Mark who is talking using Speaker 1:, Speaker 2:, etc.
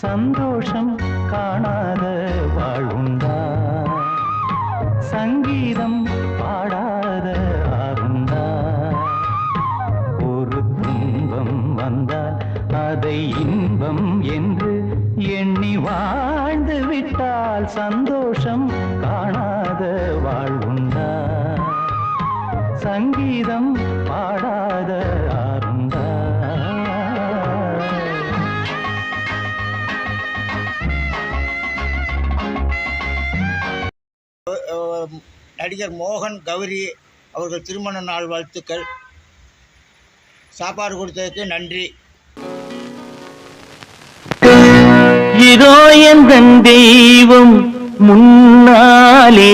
Speaker 1: சந்தோஷம் காணாத வாழ்வுண்டா? சங்கீதம் பாடாத ஆகுண்டா? ஒரு துன்பம் வந்தால் அதை இன்பம் என்று எண்ணி வாழ்ந்து விட்டால் சந்தோஷம் காணாத வாழ்வுண்டா? சங்கீதம் பாடாத
Speaker 2: நடிகர் மோகன் கௌரி அவர்கள் திருமண நாள் வாழ்த்துக்கள். சாப்பாடு கொடுத்ததுக்கு நன்றி.
Speaker 1: இதோ என் தெய்வம் முன்னாலே.